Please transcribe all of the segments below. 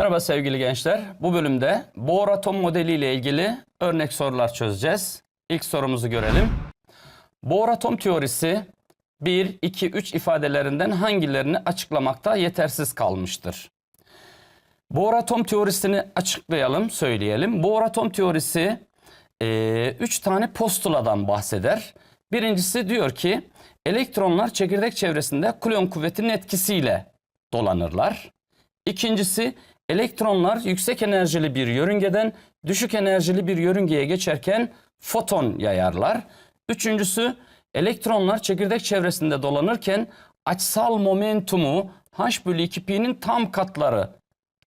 Merhaba sevgili gençler. Bu bölümde Bohr atom modeli ile ilgili örnek sorular çözeceğiz. İlk sorumuzu görelim. Bohr atom teorisi 1, 2, 3 ifadelerinden hangilerini açıklamakta yetersiz kalmıştır? Bohr atom teorisini açıklayalım, söyleyelim. Bohr atom teorisi 3 tane postuladan bahseder. Birincisi diyor ki elektronlar çekirdek çevresinde Coulomb kuvvetinin etkisiyle dolanırlar. İkincisi elektronlar yüksek enerjili bir yörüngeden düşük enerjili bir yörüngeye geçerken foton yayarlar. Üçüncüsü elektronlar çekirdek çevresinde dolanırken açısal momentumu h bölü 2 pi'nin tam katları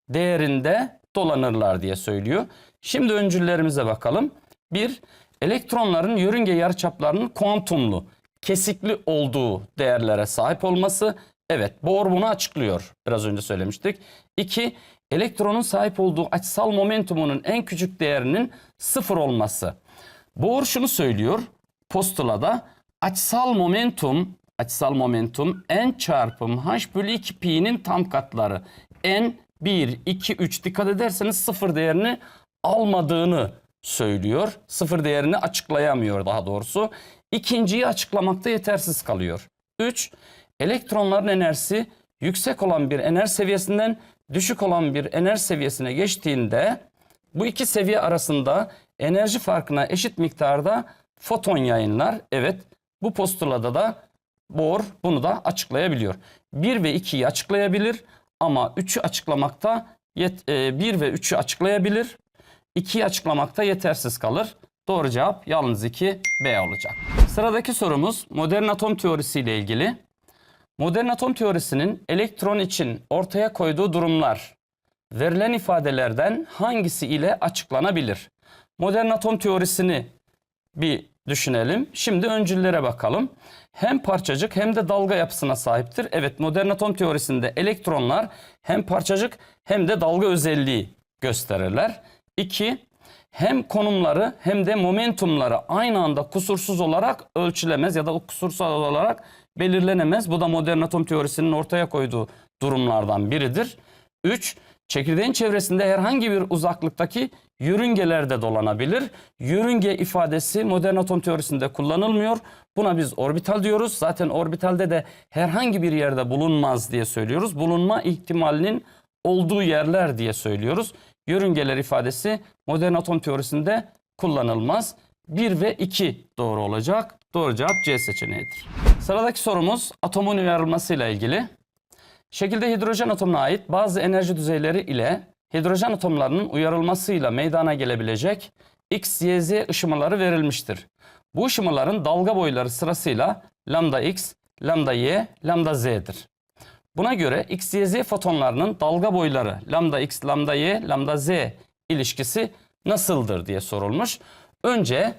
değerinde dolanırlar diye söylüyor. Şimdi öncüllerimize bakalım. Bir, elektronların yörünge yarıçaplarının kuantumlu, kesikli olduğu değerlere sahip olması. Evet, Bohr bunu açıklıyor. Biraz önce söylemiştik. İki, elektronun sahip olduğu açısal momentumunun en küçük değerinin sıfır olması. Bohr şunu söylüyor postulada açısal momentum açısal momentum n çarpım h bölü 2 pi'nin tam katları. n 1, 2, 3 dikkat ederseniz sıfır değerini almadığını söylüyor. Sıfır değerini açıklayamıyor daha doğrusu. İkinciyi açıklamakta yetersiz kalıyor. 3. Elektronların enerjisi yüksek olan bir enerji seviyesinden düşük olan bir enerji seviyesine geçtiğinde bu iki seviye arasında enerji farkına eşit miktarda foton yayınlar. Evet bu postulada da Bohr bunu da açıklayabiliyor. 1 ve 2'yi açıklayabilir ama 3'ü açıklamakta 1 ve 3'ü açıklayabilir. 2'yi açıklamakta yetersiz kalır. Doğru cevap yalnız 2 B olacak. Sıradaki sorumuz modern atom teorisi ile ilgili. Modern atom teorisinin elektron için ortaya koyduğu durumlar verilen ifadelerden hangisi ile açıklanabilir? Modern atom teorisini bir düşünelim. Şimdi öncüllere bakalım. Hem parçacık hem de dalga yapısına sahiptir. Evet modern atom teorisinde elektronlar hem parçacık hem de dalga özelliği gösterirler. 2. Hem konumları hem de momentumları aynı anda kusursuz olarak ölçülemez ya da kusursuz olarak belirlenemez. Bu da modern atom teorisinin ortaya koyduğu durumlardan biridir. 3. Çekirdeğin çevresinde herhangi bir uzaklıktaki yörüngelerde dolanabilir. Yörünge ifadesi modern atom teorisinde kullanılmıyor. Buna biz orbital diyoruz. Zaten orbitalde de herhangi bir yerde bulunmaz diye söylüyoruz. Bulunma ihtimalinin olduğu yerler diye söylüyoruz. Yörüngeler ifadesi modern atom teorisinde kullanılmaz. 1 ve 2 doğru olacak. Doğru cevap C seçeneğidir. Sıradaki sorumuz atomun uyarılmasıyla ilgili. Şekilde hidrojen atomuna ait bazı enerji düzeyleri ile hidrojen atomlarının uyarılmasıyla meydana gelebilecek X, Y, Z ışımaları verilmiştir. Bu ışımaların dalga boyları sırasıyla lambda X, lambda Y, lambda Z'dir. Buna göre X, Y, Z fotonlarının dalga boyları lambda X, lambda Y, lambda Z ilişkisi nasıldır diye sorulmuş. Önce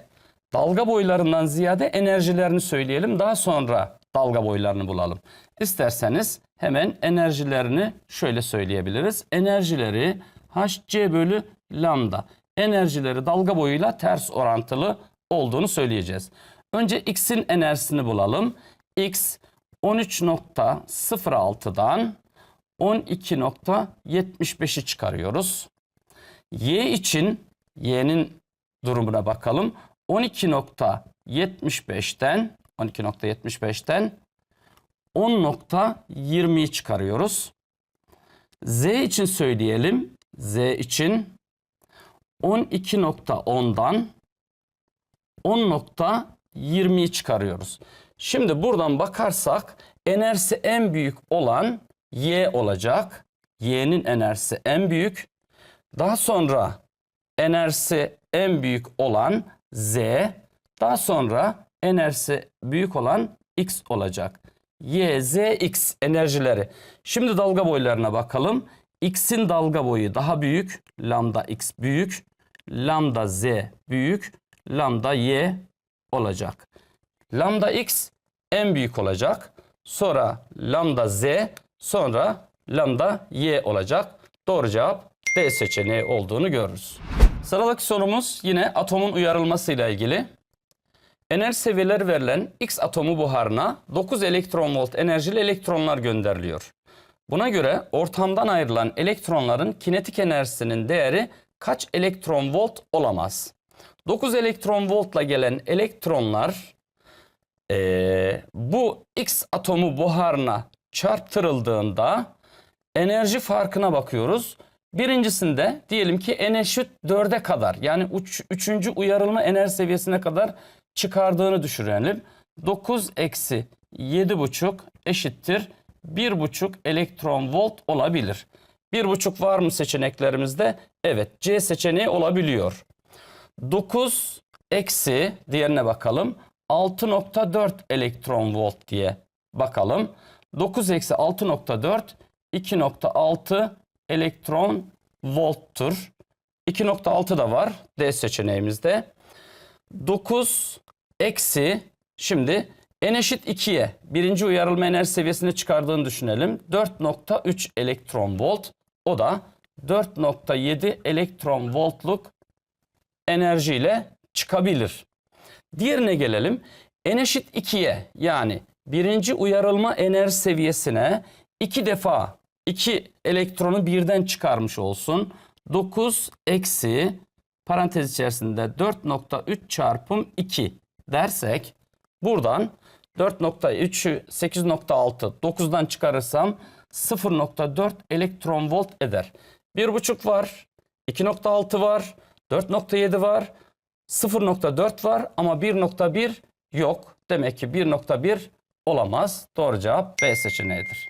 dalga boylarından ziyade enerjilerini söyleyelim. Daha sonra dalga boylarını bulalım. İsterseniz hemen enerjilerini şöyle söyleyebiliriz. Enerjileri hc bölü lambda. Enerjileri dalga boyuyla ters orantılı olduğunu söyleyeceğiz. Önce x'in enerjisini bulalım. x 13.06'dan 12.75'i çıkarıyoruz. Y için y'nin durumuna bakalım. 12.75'ten 12.75'ten 10.20'yi çıkarıyoruz. Z için söyleyelim. Z için 12.10'dan 10.20'yi çıkarıyoruz. Şimdi buradan bakarsak enerjisi en büyük olan Y olacak. Y'nin enerjisi en büyük. Daha sonra enerjisi en büyük olan Z. Daha sonra enerjisi büyük olan X olacak. Y, Z, X enerjileri. Şimdi dalga boylarına bakalım. X'in dalga boyu daha büyük. Lambda X büyük. Lambda Z büyük. Lambda Y olacak. Lambda X en büyük olacak. Sonra lambda Z, sonra lambda Y olacak. Doğru cevap D seçeneği olduğunu görürüz. Sıradaki sorumuz yine atomun uyarılmasıyla ilgili. Enerji seviyeleri verilen X atomu buharına 9 elektron volt enerjili elektronlar gönderiliyor. Buna göre ortamdan ayrılan elektronların kinetik enerjisinin değeri kaç elektron volt olamaz? 9 elektron voltla gelen elektronlar eee, bu X atomu buharına çarptırıldığında enerji farkına bakıyoruz. Birincisinde diyelim ki n eşit 4'e kadar yani üç, üçüncü uyarılma enerji seviyesine kadar çıkardığını düşünelim. 9 eksi 7,5 eşittir 1,5 elektron volt olabilir. 1,5 var mı seçeneklerimizde? Evet C seçeneği olabiliyor. 9 eksi diğerine bakalım. 6.4 elektron volt diye bakalım. 9 eksi 6.4 2.6 elektron volttur. 2.6 da var D seçeneğimizde. 9 eksi şimdi n eşit 2'ye birinci uyarılma enerji seviyesine çıkardığını düşünelim. 4.3 elektron volt o da 4.7 elektron voltluk enerjiyle çıkabilir. Diğerine gelelim. N eşit 2'ye yani birinci uyarılma enerji seviyesine iki defa iki elektronu birden çıkarmış olsun. 9 eksi parantez içerisinde 4.3 çarpım 2 dersek buradan 4.3'ü 8.6 9'dan çıkarırsam 0.4 elektron volt eder. 1.5 var, 2.6 var, 4.7 var, 0.4 var ama 1.1 yok. Demek ki 1.1 olamaz. Doğru cevap B seçeneğidir.